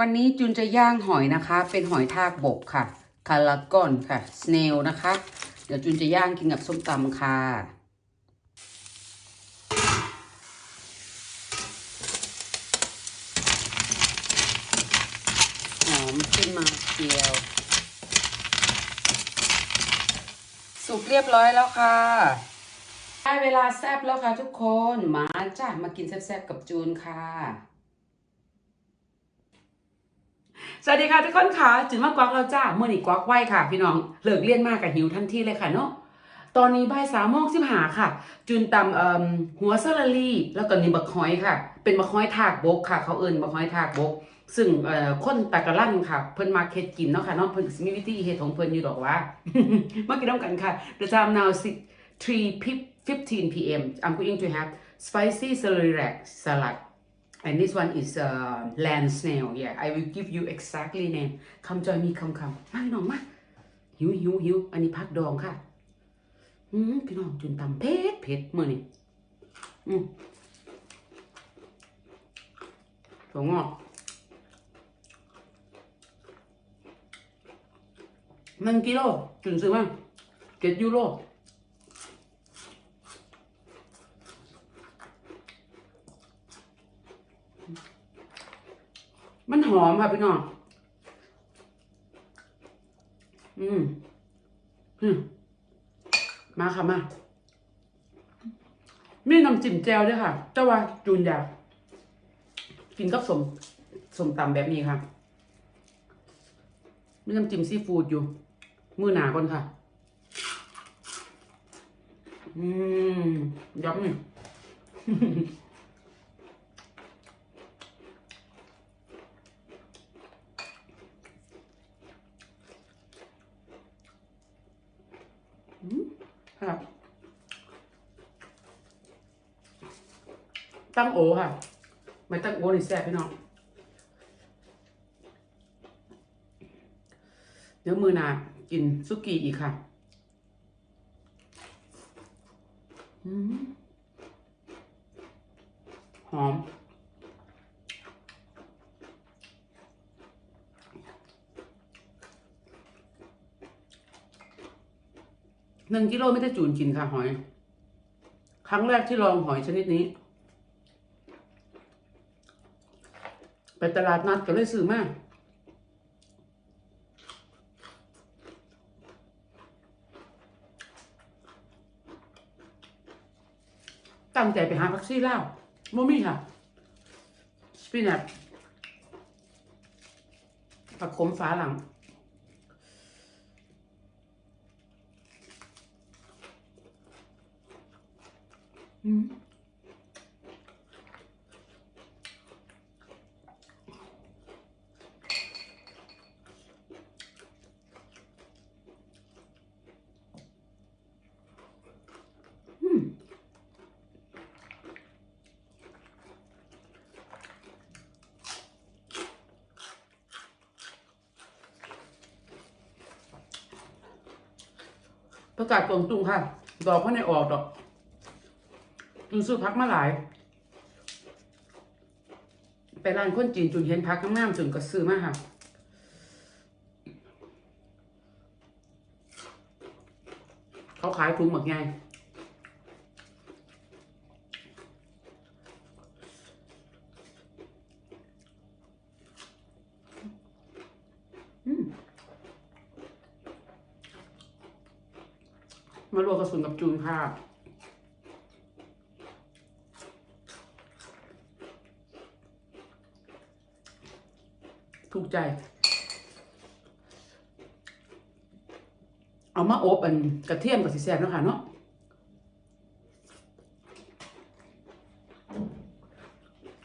วันนี้จุนจะย่างหอยนะคะ เป็นหอยทากบกค่ะคาราก้อนค่ะสเนลนะคะ เดี๋ยวจุนจะย่างกินกับส้มตำค่ะ หอมขึ้นมาเจียว สุกเรียบร้อยแล้วค่ะ ได้เวลาแซบแล้วค่ะทุกคน มาจ้ะมากินแซ่บๆกับจูนค่ะ สวัสดีค่ะทุกคนค่ะจุนมากวักแล้วจ้าเมื่อนี้กวักไหวค่ะ พี่น้องเลิกเลี่ยนมากกับหิวทันทีเลยค่ะเนาะตอนนี้บ่ายสามโมงสิบหาค่ะ จุนตำหัวสลัลี่ แล้วก็นี่บักหอยค่ะ เป็นบักหอยทากบกค่ะ เขาเอิ้นบักหอยทากบก ซึ่งคนตะกะลั่นค่ะ เพิ่นมาเฮ็ดกินเนาะค่ะเนาะเพิ่นสมีวิธีเฮ็ดของเพิ่นอยู่ดอกว่ามากินน้ำกันค่ะ The time now is 3:15 p.m. I'm going to have spicy celery rack salad and this one is uh, land snail yeah I will give you exactly name come join me come come มาพี่น้องมาหิวหิวหิวอันนี้ผักดองค่ะอืมพี่น้องจุนตำเผ็ดเผ็ดเมื้อนี้อืมถั่วงอกมันกิโลจุนซื้อมาเจ็ดยูโร มันห อมค่ะพี่น้อง อืมอืมมาค่ะมามีน้ำจิ้มแจ่วด้วยค่ะ แต่ว่าจูนอยากกินกับสมสมตำแบบนี้ค่ะ มีน้ำจิ้มซีฟู้ดอยู่ มือหนาก่อนค่ะ อืมยับนี่ ค่ะ ตั้งโอค่ะ ไม่ตั้งโอนี่แซ่บพี่น้อง เดี๋ยวมือหนากินซุกี้อีกค่ะหอม หนึ่งกิโลไม่ได้จูนกินค่ะหอย ครั้งแรกที่ลองหอยชนิดนี้ ไป ตลาดนัดก็เลยซื้อมาตั้งใจไปหาพักซี่เล่าโมมี่ค่ะ สปินัทผักขมฟ้าหลัง อืม ประกาศตรงตุงค่ะ ดอกเพราะในออกดอกจุนซื้อพักมาหลาย ไปร้านคนจีนจุนเห็นพักงามๆจุนก็ซื้อมาค่ะเขาขายถุงหมดไง มาลวกกระสุนกับจูนค่ะถูกใจ เอามาอบอันกระเทียมกับสีแสบเนาะค่ะเนาะ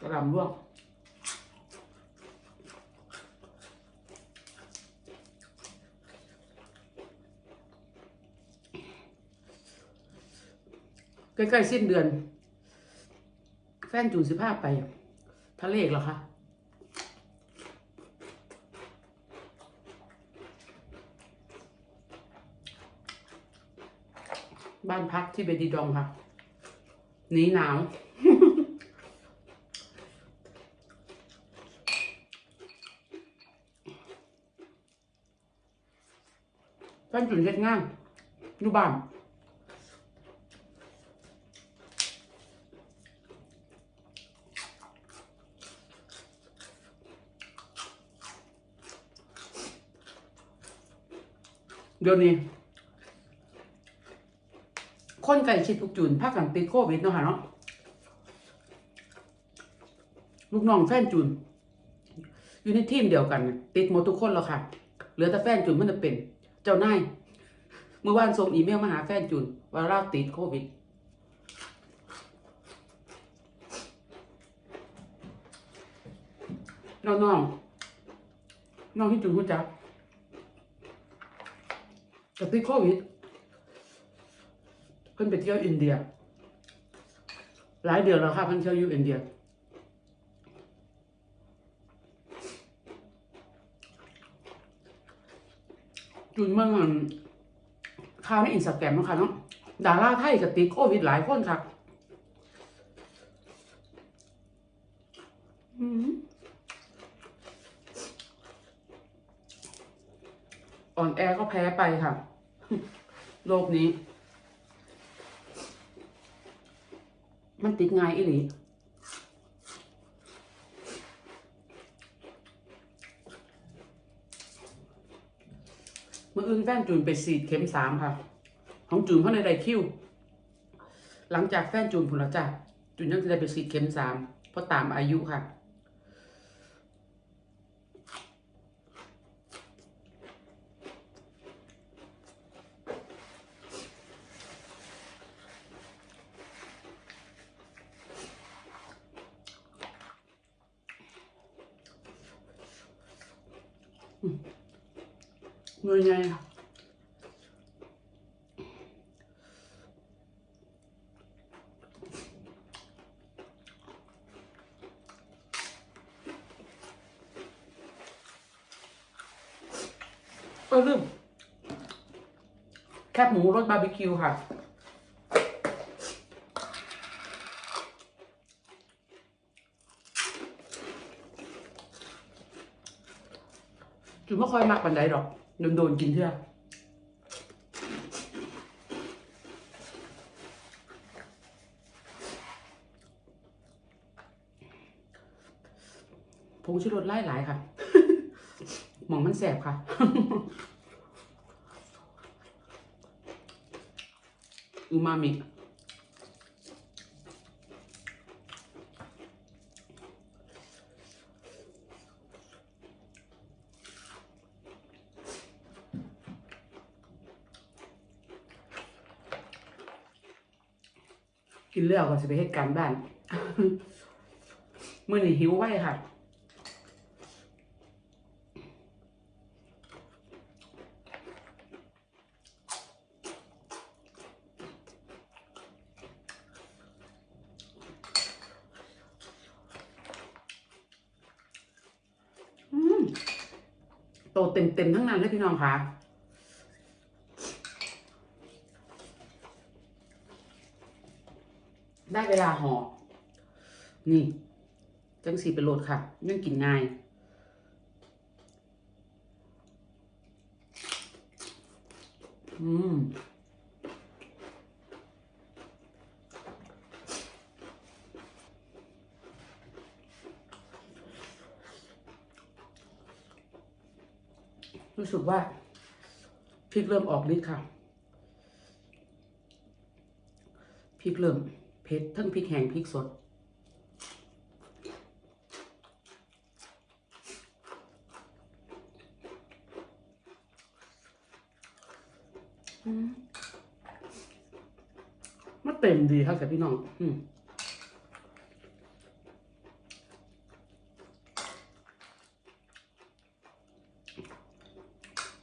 กระลำลวก ใกล้ๆสิ้นเดือน แฟนจูนสิบห้าไป ทะเลกเหรอคะบ้านพักที่เบดีดองค่ะ หนีหนาวแฟนจุนเล็ดง่ายดูบ้าน เดี๋ยวนี้ คนไก่ชิดทุกจุนภาคกันติดโควิดเนาะค่ะเนาะลูกน้องแฟนจุน อยู่ในทีมเดียวกัน ติดหมดทุกคนแล้วค่ะ เหลือแต่แฟนจุนมันจะเป็น เจ้านายเมื่อวานส่งอีเมลมาหาแฟนจุน ว่าเราติดโควิดน้องน้องน้องที่จุนรู้จัก จะติดโควิดเพิ่นไปเที่ยวอินเดีย หลายเดือนแล้วค่ะเพิ่นเที่ยวอยู่อินเดียจุนเมื่อวันข่าวในอินสตาแกรมนะคะเนาะดาราไทยกับติดโควิดหลายคนค่ะอ่อนแอก็แพ้ไปค่ะ โลกนี้ มันติดง่ายอีหลีมื่ออื่นแฟนจูนไปฉีดเข็มสามค่ะ ของจูนเขาในไดคิว หลังจากแฟนจูนผุนละจ้ะจูนยังจะได้ไปฉีดเข็มสามเพราะตามอายุค่ะ เงไงเออลืมแคบหมูรสบาร์บีคิวค่ะจุดไม่ค่อยมักปันไดดอก โดนโดนๆกินเถอะผงชูรสไล่หลายค่ะ หมองมันแสบค่ะอูมามิ กินแล้วก็จะไปเหตุการณ์บ้านมื่อนี้หิวไว้ค่ะ โตเต็มเต็มๆทั้งนั้นเลยพี่น้องค่ะ ได้เวลาห่อนี่ จังสีเป็นโหลดค่ะ ยังกินง่ายอืมรู้สึกว่าพริกเริ่มออกฤทธิ์ค่ะพริกเริ่ม ผ็ดทั้งพริกแห้งพริกสดมมันเต็มดีครับแต่พี่น้อง อืม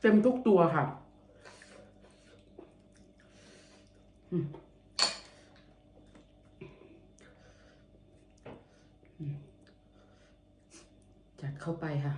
เต็มทุกตัวค่ะ อืมอืม จัดเข้าไปค่ะ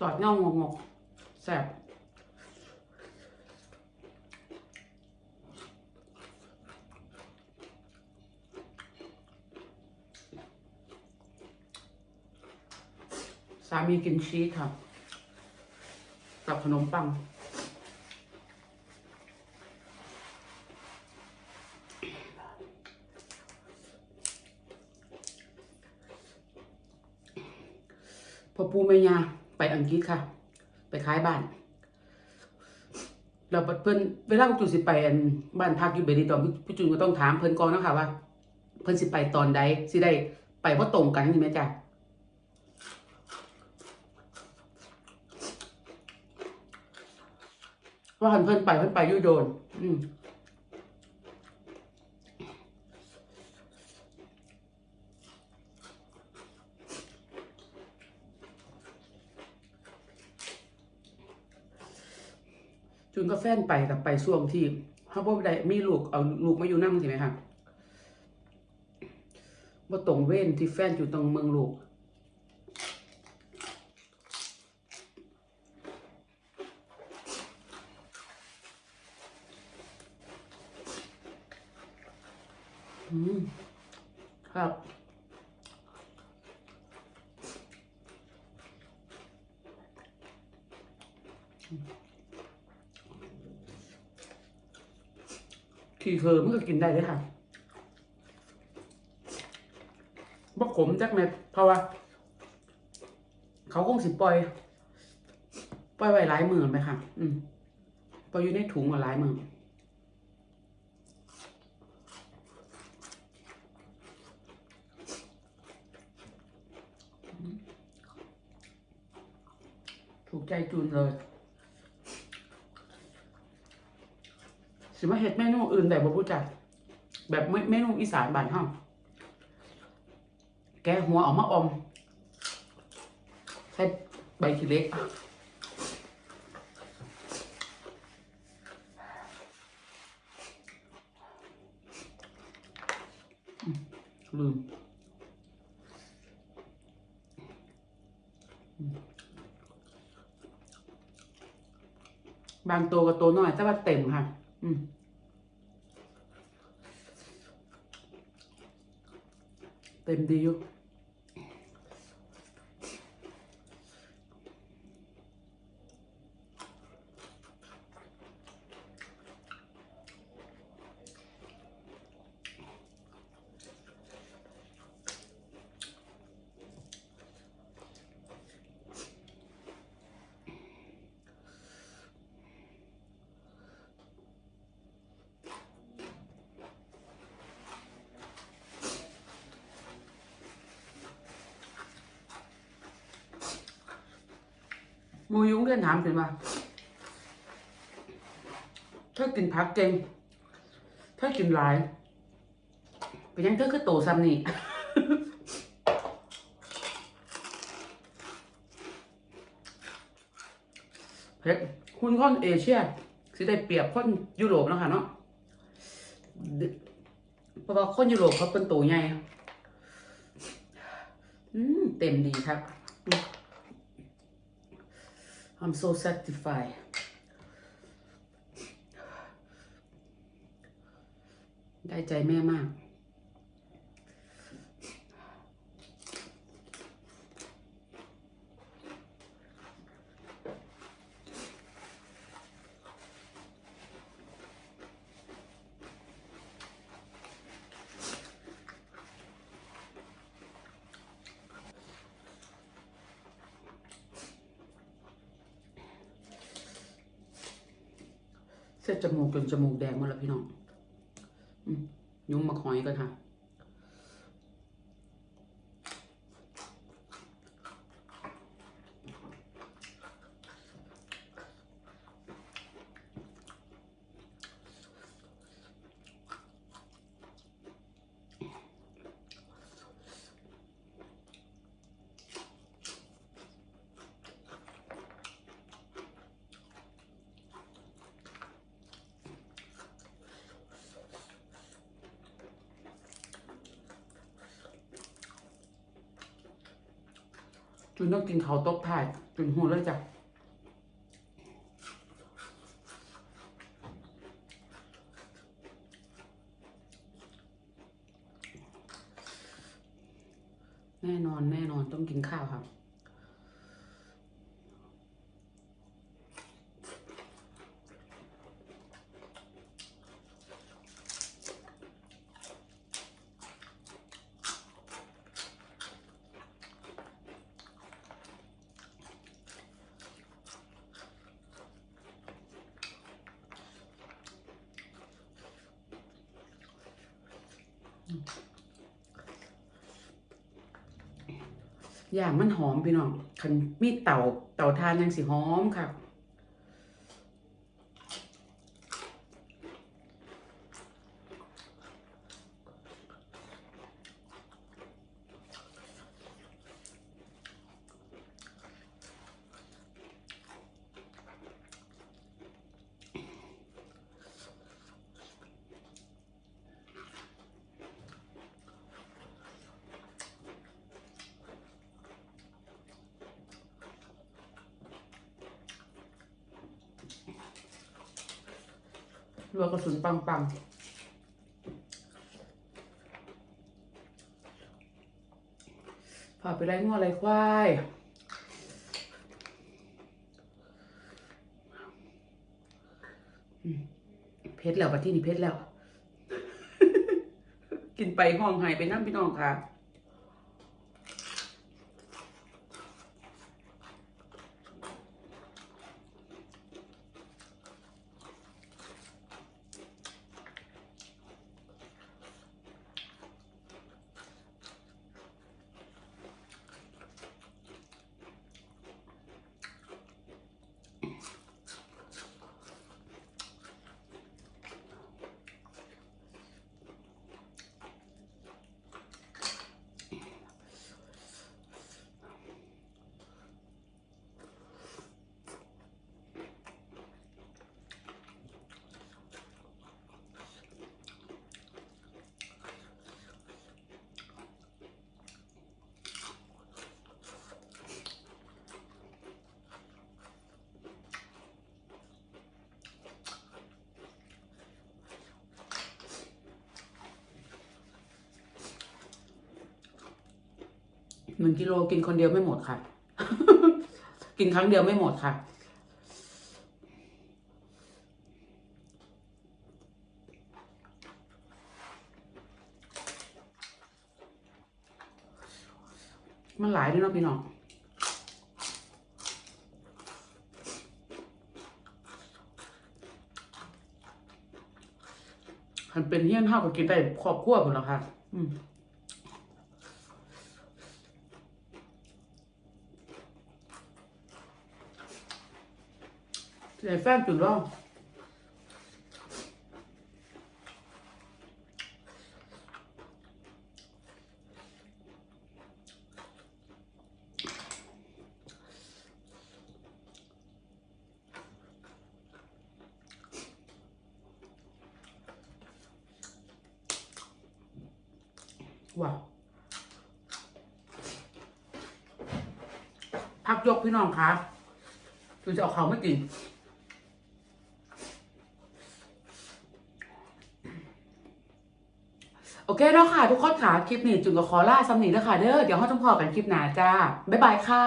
ตอดเงางงกแซ่บสามีกินชีสค่ะ กับขนมปัง พอปูแม่ยา อังกฤษค่ะ ไปขายบ้านเราเพิ่นเวลาพวกจูสิไปบ้านพักอยู่เบรีตอนพี่จูนก็ต้องถามเพิ่นก่อนนะคะว่า เพิ่นสิไปตอนใดสิได้ไปว่าตรงกันนี่ไหมจ๊ะว่าหันเพิ่นไปเพิ่นไปยูโดน อืม ก็แฟนไปกับไปช่วงที่เขาบ่ได้มีลูกเอาลูกมาอยู่นั่งใช่ไหมคะว่าตรงเว้นที่แฟนอยู่ตรงเมืองลูกอืมครับ ขี่เคอมันก็กินได้เลยค่ะบ่ขมจักเม็ดเพราะว่า เขาคงสิปล่อย ปล่อยไว้หลายหมื่นไปค่ะ อืมปล่อยอยู่ในถุงมาหลายหมื่นถูกใจจูนเลย สิมาเฮ็ดเมนูอื่นแบบบ่รู้จัก แบบเมเมนูอีสานบ้านเฮาแกหัวออกมาอมใส่ใบขี้เล็กลืมบางตัวกับตัวน้อยแต่ว่าเต็มค่ะ อืมเต็ หมูยุ้งเรียนถามขึ้นว่าถ้ากินผักเก่งถ้ากินหลายเป็นยังเธอคือโตซ้ำนี่เพชรคุณคนเอเชียสิได้เปรียบคนยุโรปเนาะค่ะเนาะเพราะว่าคนยุโรปเขาเป็นตัวใหญ่เต็มดีครับ I'm so satisfied ได้ใจแม่มาก เส้นจมูกจนจมูกแดงหมดแล้วพี่น้องยุ้งมาคอยกันค่ะ อ จุนต้องกินเขาวตกถ่าย จุนหัวเลยจ้ะแน่นอนแน่นอนต้องกินข้าวครับ อย่างมันหอมพี่น้องคันมีเต่าเต่าทานยังสิหอมค่ะ รัวกระสุนปังปังพาไปไล่งัวไล่ควายเพชรแล้วปะที่นี่เพชรแล้ว กินไปห้องหายไปน้ำพี่น้องค่ะ หนึ่งกิโลกินคนเดียวไม่หมดค่ะ กินครั้งเดียวไม่หมดค่ะ มันหลายด้วยเนาะพี่น้องมันเป็นเฮี้ยนเท่ากับกินได้ครอบครัวหมดแล้วค่ะ อืม ใส่แฟนจุดร่องว้าพักยกพี่น้องคะคือจะเอาเขาไม่กิน โอ เคเนาะค่ะ ทุกคนค่ะคลิปนี้จุนกับคอลาสำนีแล้วค่ะเด้อเดี๋ยวเราจะพอกันคลิปหน้าจ้าบ๊ายบายค่ะ